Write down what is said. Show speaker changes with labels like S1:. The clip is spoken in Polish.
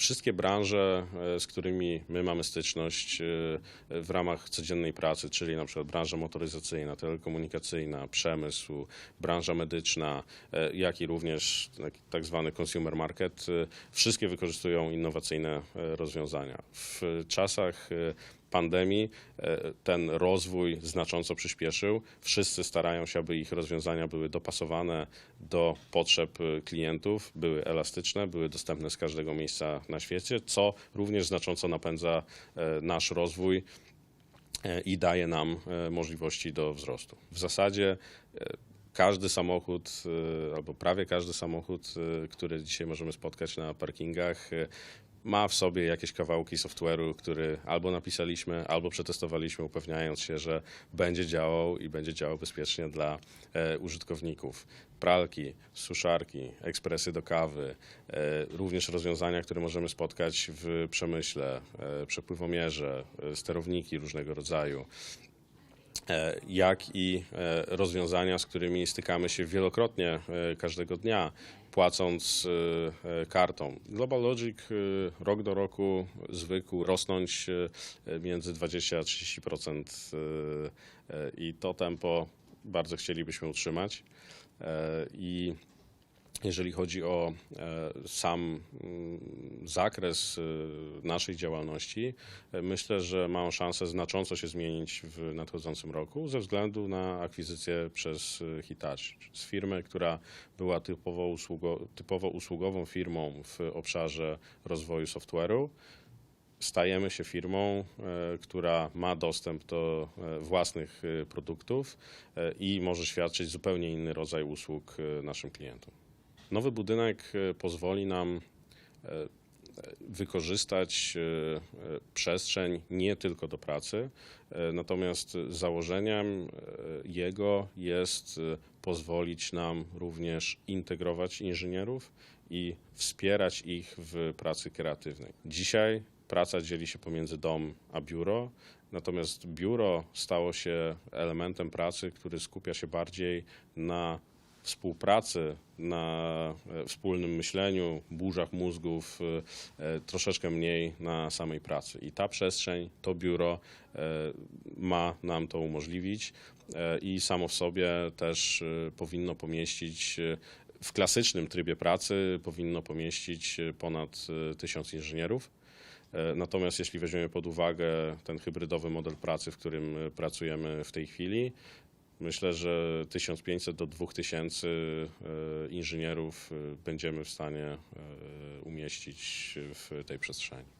S1: Wszystkie branże, e, z którymi my mamy styczność e, w ramach codziennej pracy, czyli na przykład branża motoryzacyjna, telekomunikacyjna, przemysł, branża medyczna, e, jak i również tak, zwany consumer market, wszystkie wykorzystują innowacyjne rozwiązania. W czasach pandemii e, ten rozwój znacząco przyspieszył. Wszyscy starają się, aby ich rozwiązania były dopasowane do potrzeb e, klientów, były elastyczne, były dostępne z każdego miejsca na świecie, co również znacząco napędza e, nasz rozwój i daje nam możliwości do wzrostu. W zasadzie każdy samochód, albo prawie każdy samochód, który dzisiaj możemy spotkać na parkingach, ma w sobie jakieś kawałki software'u, który albo napisaliśmy, albo przetestowaliśmy, upewniając się, że będzie działał i będzie działał bezpiecznie dla e, użytkowników. Pralki, suszarki, ekspresy do kawy, e, również rozwiązania, które możemy spotkać w przemyśle, e, przepływomierze, e, sterowniki różnego rodzaju jak i e, rozwiązania, z którymi stykamy się wielokrotnie e, każdego dnia, płacąc e, e, kartą. Global Logic e, rok do roku zwykł rosnąć e, między 20 a 30% e, e, i to tempo bardzo chcielibyśmy utrzymać. E, I jeżeli chodzi o e, sam mm, zakres e, naszej działalności, e, myślę, że ma szansę znacząco się zmienić w nadchodzącym roku ze względu na akwizycję przez Hitachi. Z firmy, która była typowo, usługo, typowo usługową firmą w obszarze rozwoju software'u, stajemy się firmą, która ma dostęp do własnych produktów i może świadczyć zupełnie inny rodzaj usług naszym klientom. Nowy budynek e, pozwoli nam e, e, wykorzystać przestrzeń nie tylko do pracy, natomiast założeniem jego jest pozwolić nam również integrować inżynierów i wspierać ich w pracy kreatywnej. Dzisiaj praca dzieli się pomiędzy dom a biuro, natomiast biuro stało się elementem pracy, który skupia się bardziej na współpracy, na e, wspólnym myśleniu, burzach mózgów, e, e, troszeczkę mniej na samej pracy. I ta przestrzeń, to biuro ma nam to umożliwić i samo w sobie też powinno pomieścić w klasycznym trybie pracy powinno pomieścić ponad tysiąc inżynierów. Natomiast jeśli weźmiemy pod uwagę ten hybrydowy model pracy, w którym pracujemy w tej chwili, myślę, że 1500 do 2000 e, inżynierów e, będziemy w stanie e, umieścić w tej przestrzeni.